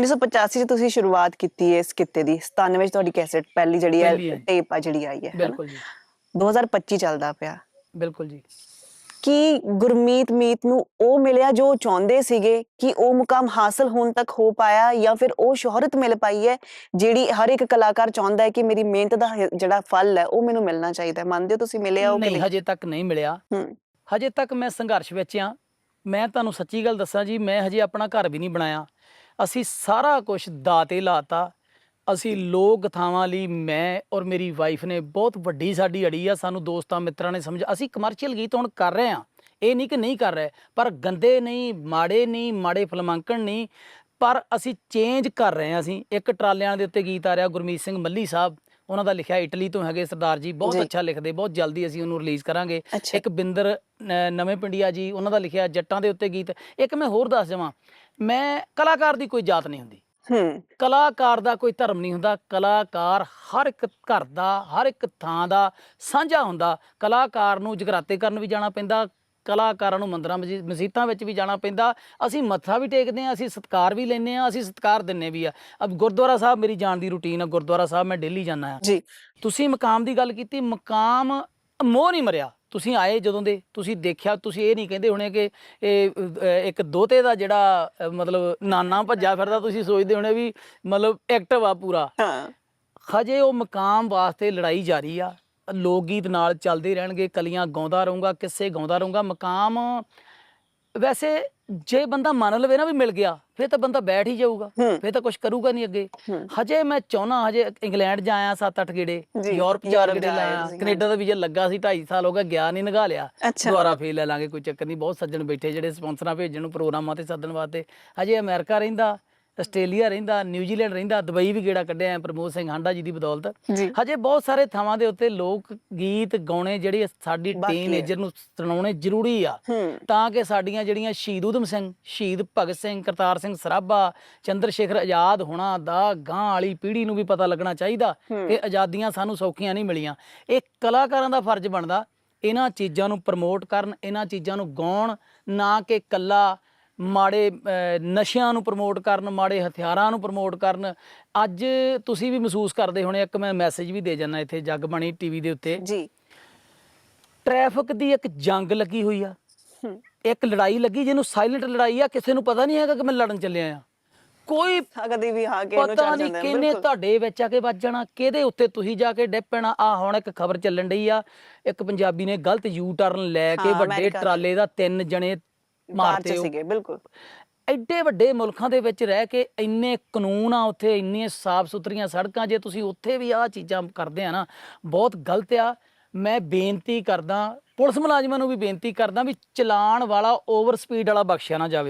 1985 ਚ ਤੁਸੀਂ ਸ਼ੁਰੂਆਤ ਕੀਤੀ ਹੈ ਇਸ ਕਿੱਤੇ ਦੀ 97 ਚ ਤੁਹਾਡੀ ਕੈਸੇਟ ਪਹਿਲੀ ਜਿਹੜੀ ਹੈ ਪਹਿਲੀ ਹੈ। ਟੇਪ ਆ ਜਿਹੜੀ ਆਈ ਹੈ? ਬਿਲਕੁਲ ਜੀ। 2025 ਚੱਲਦਾ ਪਿਆ। ਬਿਲਕੁਲ ਜੀ। ਕੀ ਗੁਰਮੀਤ ਮੀਤ ਨੂੰ ਉਹ ਮਿਲਿਆ ਜੋ ਉਹ ਚਾਹੁੰਦੇ ਸੀਗੇ ਕਿ ਉਹ ਮੁਕਾਮ ਹਾਸਲ ਹੋਣ ਤੱਕ ਹੋ ਪਾਇਆ ਜਾਂ ਫਿਰ ਉਹ ਸ਼ੋਹਰਤ ਮਿਲ ਪਾਈ ਹੈ ਜਿਹੜੀ ਹਰ ਇੱਕ ਕਲਾਕਾਰ ਚਾਹੁੰਦਾ ਹੈ ਕਿ ਮੇਰੀ ਮਿਹਨਤ ਦਾ ਹ- ਜਿਹੜਾ ਫਲ ਹੈ ਉਹ ਮੈਨੂੰ ਮਿਲਣਾ ਚਾਹੀਦਾ ਹੈ? ਮੰਨਦੇ ਹੋ ਤੁਸੀਂ ਮਿਲਿਆ ਉਹ ਕਿ ਨਹੀਂ ਨਹੀਂ? ਹਜੇ ਤੱਕ ਨਹੀਂ ਮਿਲਿਆ। ਹੂੰ। ਹਜੇ ਤੱਕ ਮੈਂ ਸੰਘਰਸ਼ ਵਿੱਚ ਆ ਮੈਂ ਤੁਹਾਨੂੰ ਸੱਚੀ ਗੱਲ ਦੱਸਾਂ ਜੀ ਮੈਂ ਹਜੇ ਆਪਣਾ ਘਰ ਵੀ ਨਹੀਂ ਬਣਾਇਆ। ਅਸੀਂ ਸਾਰਾ ਕੁਝ ਦਾਤੇ ਲਾਤਾ। ਅਸੀਂ ਲੋਕ ਥਾਵਾਂ ਲਈ ਮੈਂ ਔਰ ਮੇਰੀ ਵਾਈਫ ਨੇ ਬਹੁਤ ਵੱਡੀ ਸਾਡੀ ਅੜੀ ਆ ਸਾਨੂੰ ਦੋਸਤਾਂ ਮਿੱਤਰਾਂ ਨੇ ਸਮਝ ਅਸੀਂ ਕਮਰਸ਼ੀਅਲ ਗੀਤ ਹੁਣ ਕਰ ਰਹੇ ਆ ਇਹ ਨਹੀਂ ਕਿ ਨਹੀਂ ਕਰ ਰਹੇ ਪਰ ਗੰਦੇ ਨਹੀਂ ਮਾੜੇ ਨਹੀਂ ਮਾੜੇ ਫਿਲਮਾਂਕਣ ਨਹੀਂ ਪਰ ਅਸੀਂ ਚੇਂਜ ਕਰ ਰਹੇ ਆ ਅਸੀਂ। ਇੱਕ ਟਰਾਲਿਆਂ ਦੇ ਉੱਤੇ ਗੀਤ ਆ ਰਿਹਾ ਗੁਰਮੀਤ ਸਿੰਘ ਮੱਲੀ ਸਾਹਿਬ ਉਹਨਾਂ ਦਾ ਲਿਖਿਆ ਇਟਲੀ ਤੋਂ ਹੈਗੇ ਸਰਦਾਰ ਜੀ ਬਹੁਤ। ਅੱਛਾ ਲਿਖਦੇ ਬਹੁਤ ਜਲਦੀ ਅਸੀਂ ਉਹਨੂੰ ਰਿਲੀਜ਼ ਕਰਾਂਗੇ। ਇੱਕ ਬਿੰਦਰ ਨਵੇਂ ਪਿੰਡੀਆ ਜੀ ਉਹਨਾਂ ਦਾ ਲਿਖਿਆ ਜੱਟਾਂ ਦੇ ਉੱਤੇ ਗੀਤ। ਇੱਕ ਮੈਂ ਹੋਰ ਦੱਸ ਜਾਵਾਂ ਮੈਂ ਕਲਾਕਾਰ ਦੀ ਕੋਈ ਜਾਤ ਨਹੀਂ ਹੁੰਦੀ। ਹੂੰ। ਕਲਾਕਾਰ ਦਾ ਕੋਈ ਧਰਮ ਨਹੀਂ ਹੁੰਦਾ। ਕਲਾਕਾਰ ਹਰ ਇੱਕ ਘਰ ਦਾ ਹਰ ਇੱਕ ਥਾਂ ਦਾ ਸਾਂਝਾ ਹੁੰਦਾ। ਕਲਾਕਾਰ ਨੂੰ ਜਗਰਾਤੇ ਕਰਨ ਵੀ ਜਾਣਾ ਪੈਂਦਾ। ਕਲਾਕਾਰਾਂ ਨੂੰ ਮੰਦਰਾਂ ਮਸਜੀ- ਮਸੀਤਾਂ ਵਿੱਚ ਵੀ ਜਾਣਾ ਪੈਂਦਾ। ਅਸੀਂ ਮੱਥਾ ਵੀ ਟੇਕਦੇ ਆ ਅਸੀਂ ਸਤਕਾਰ ਵੀ ਲੈਂਦੇ ਆ ਅਸੀਂ ਸਤਕਾਰ ਦਿੰਨੇ ਵੀ ਆ ਅਬ ਗੁਰਦੁਆਰਾ ਸਾਹਿਬ ਮੇਰੀ ਜਾਣ ਦੀ ਰੁਟੀਨ ਆ। ਗੁਰਦੁਆਰਾ ਸਾਹਿਬ ਮੈਂ ਡੇਲੀ ਜਾਂਦਾ ਆ ਜੀ। ਤੁਸੀਂ ਮਕਾਮ ਦੀ ਗੱਲ ਕੀਤੀ ਮਕਾਮ ਮੋਹ ਨਹੀਂ ਮਰਿਆ। ਤੁਸੀਂ ਆਏ ਜਦੋਂ ਦੇ ਤੁਸੀਂ ਦੇਖਿਆ ਤੁਸੀਂ ਇਹ ਨਹੀਂ ਕਹਿੰਦੇ ਹੋਣੇ ਕਿ ਇਹ ਇੱਕ ਦੋਤੇ ਦਾ ਜਿਹੜਾ ਮਤਲਬ ਨਾਨਾ ਭੱਜਾ ਫਿਰਦਾ ਤੁਸੀਂ ਸੋਚਦੇ ਹੋਣੇ ਵੀ ਮਤਲਬ ਐਕਟਿਵ ਆ ਪੂਰਾ। ਹਾਂ। ਹਜੇ ਉਹ ਮਕਾਮ ਵਾਸਤੇ ਲੜਾਈ ਜਾਰੀ ਆ। ਲੋਕ ਗੀਤ ਨਾਲ ਚੱਲਦੇ ਰਹਿਣਗੇ ਕਲੀਆਂ ਗਾਉਂਦਾ ਰਹੂੰਗਾ ਕਿੱਸੇ ਗਾਉਂਦਾ ਰਹੂੰਗਾ ਮਕਾਮ ਵੈਸੇ ਜੇ ਬੰਦਾ ਮੰਨ ਲਵੇ ਨਾ ਵੀ ਮਿਲ ਗਿਆ ਫਿਰ ਤਾਂ ਬੰਦਾ ਬੈਠ ਹੀ ਜਾਊਗਾ। ਫਿਰ ਤਾਂ ਕੁਝ ਕਰੂਗਾ ਨਹੀਂ ਅੱਗੇ। ਹਜੇ ਮੈਂ ਚਾਹਨਾ ਹਜੇ ਇੰਗਲੈਂਡ ਜਾ ਆਇਆ 7-8 ਗੇੜੇ ਯੂਰਪ ਯੂਰਪ ਗੇੜੇ ਲਾਇਆ ਕੈਨੇਡਾ ਦਾ ਵੀਜ਼ਾ ਲੱਗਾ ਸੀ 2.5 ਸਾਲ ਹੋ ਗਏ ਗਿਆ ਨਹੀਂ ਨਗਾ ਲਿਆ। ਦੁਬਾਰਾ ਫੇਰ ਲੈ ਲਾਂਗੇ ਕੋਈ ਚੱਕਰ ਨਹੀਂ ਬਹੁਤ ਸੱਜਣ ਬੈਠੇ ਜਿਹੜੇ ਸਪਾਂਸਰਾਂ ਭੇਜਣ ਨੂੰ ਪ੍ਰੋਗਰਾਮਾਂ ਤੇ ਸੱਦਣ ਵਾਸਤੇ ਹਜੇ ਅਮਰੀਕਾ ਰਹਿੰਦਾ ਆਸਟ੍ਰੇਲੀਆ ਰਹਿੰਦਾ ਨਿਊਜ਼ੀਲੈਂਡ ਰਹਿੰਦਾ ਦੁਬਈ ਵੀ ਗੇੜਾ ਕੱਢਿਆ ਪ੍ਰਮੋਦ ਸਿੰਘ ਹਾਂਡਾ ਜੀ ਦੀ ਬਦੌਲਤ। ਹਜੇ ਬਹੁਤ ਸਾਰੇ ਥਾਵਾਂ ਦੇ ਉੱਤੇ ਲੋਕ ਗੀਤ ਗਾਉਣੇ ਜਿਹੜੇ ਸਾਡੀ ਹੈ। ਟੀਨੇਜਰ ਨੂੰ ਸੁਣਾਉਣੇ ਜ਼ਰੂਰੀ ਆ। ਤਾਂ ਕਿ ਸਾਡੀਆਂ ਜਿਹੜੀਆਂ ਸ਼ਹੀਦ ਊਧਮ ਸਿੰਘ ਸ਼ਹੀਦ ਭਗਤ ਸਿੰਘ ਕਰਤਾਰ ਸਿੰਘ ਸਰਾਭਾ ਚੰਦਰ ਸ਼ੇਖਰ ਆਜ਼ਾਦ ਹੋਣਾ ਦਾ ਗਾਂ ਵਾਲੀ ਪੀੜ੍ਹੀ ਨੂੰ ਵੀ ਪਤਾ ਲੱਗਣਾ ਚਾਹੀਦਾ। ਕਿ ਆਜ਼ਾਦੀਆਂ ਸਾਨੂੰ ਸੌਖੀਆਂ ਨਹੀਂ ਮਿਲੀਆਂ। ਇਹ ਕਲਾਕਾਰਾਂ ਦਾ ਫਰਜ਼ ਬਣਦਾ। ਇਹਨਾਂ ਚੀਜ਼ਾਂ ਨੂੰ ਪ੍ਰਮੋਟ ਕਰਨ ਇਹਨਾਂ ਚੀਜ਼ਾਂ ਨੂੰ ਗਾਉਣ ਨਾ ਕਿ ਕੱਲਾ ਮਾੜੇ ਨਸ਼ਿਆਂ ਨੂੰ ਪ੍ਰਮੋਟ ਕਰਨ ਮਾੜੇ ਹਥਿਆਰਾਂ ਨੂੰ ਪ੍ਰਮੋਟ ਕਰਨ। ਅੱਜ ਤੁਸੀਂ ਵੀ ਮਹਿਸੂਸ ਕਰਦੇ ਹੋਣੇ ਇੱਕ ਮੈਂ ਮੈਸੇਜ ਵੀ ਦੇ ਜਾਣਾ ਇੱਥੇ ਜਗਬਾਣੀ ਟੀਵੀ ਦੇ ਉੱਤੇ। ਜੀ। ਟ੍ਰੈਫਿਕ ਦੀ ਇੱਕ ਜੰਗ ਲੱਗੀ ਹੋਈ ਆ। ਇੱਕ ਲੜਾਈ ਲੱਗੀ ਜਿਹਨੂੰ ਸਾਇਲੈਂਟ ਲੜਾਈ ਆ ਕਿਸੇ ਨੂੰ ਪਤਾ ਨਹੀਂ ਹੈਗਾ ਕਿ ਮੈਂ ਲੜਨ ਚੱਲਿਆ ਆ। ਕੋਈ ਕਦੇ ਵੀ ਆ ਕੇ ਇਹਨੂੰ ਪਤਾ ਨਹੀਂ ਕਿਹਨੇ। ਤੁਹਾਡੇ ਵਿੱਚ ਆ ਕੇ ਵੱਜ ਜਾਣਾ ਕਿਹਦੇ ਉੱਤੇ ਤੁਸੀਂ ਜਾ ਕੇ ਡਿੱਗ ਪੈਣਾ। ਆ ਹੁਣ ਇੱਕ ਖਬਰ ਚੱਲਣ ਡਈ ਆ। ਇੱਕ ਪੰਜਾਬੀ ਨੇ ਗਲਤ ਯੂ ਟਰਨ ਲੈ ਕੇ ਵੱਡੇ। ਟਰਾਲੇ ਦਾ ਤਿੰਨ ਜਣੇ ਉਹ। ਸੀਗੇ ਬਿਲਕੁਲ। ਐਡੇ ਵੱਡੇ ਮੁਲਕਾਂ ਦੇ ਵਿੱਚ ਰਹਿ ਕੇ ਇੰਨੇ ਕਾਨੂੰਨ ਆ ਉੱਥੇ ਇੰਨੀਆਂ ਸਾਫ਼ ਸੁਥਰੀਆਂ ਸੜਕਾਂ ਜੇ ਤੁਸੀਂ ਉੱਥੇ ਵੀ ਆਹ ਚੀਜ਼ਾਂ ਕਰਦੇ ਆ ਨਾ ਬਹੁਤ ਗਲਤ ਆ। ਮੈਂ ਬੇਨਤੀ ਕਰਦਾ ਪੁਲਿਸ ਮੁਲਾਜ਼ਮਾਂ ਨੂੰ ਵੀ ਬੇਨਤੀ ਕਰਦਾ ਵੀ ਚਲਾਨ ਵਾਲਾ ਓਵਰ ਸਪੀਡ ਵਾਲਾ ਬਖਸ਼ਿਆ ਨਾ ਜਾਵੇ।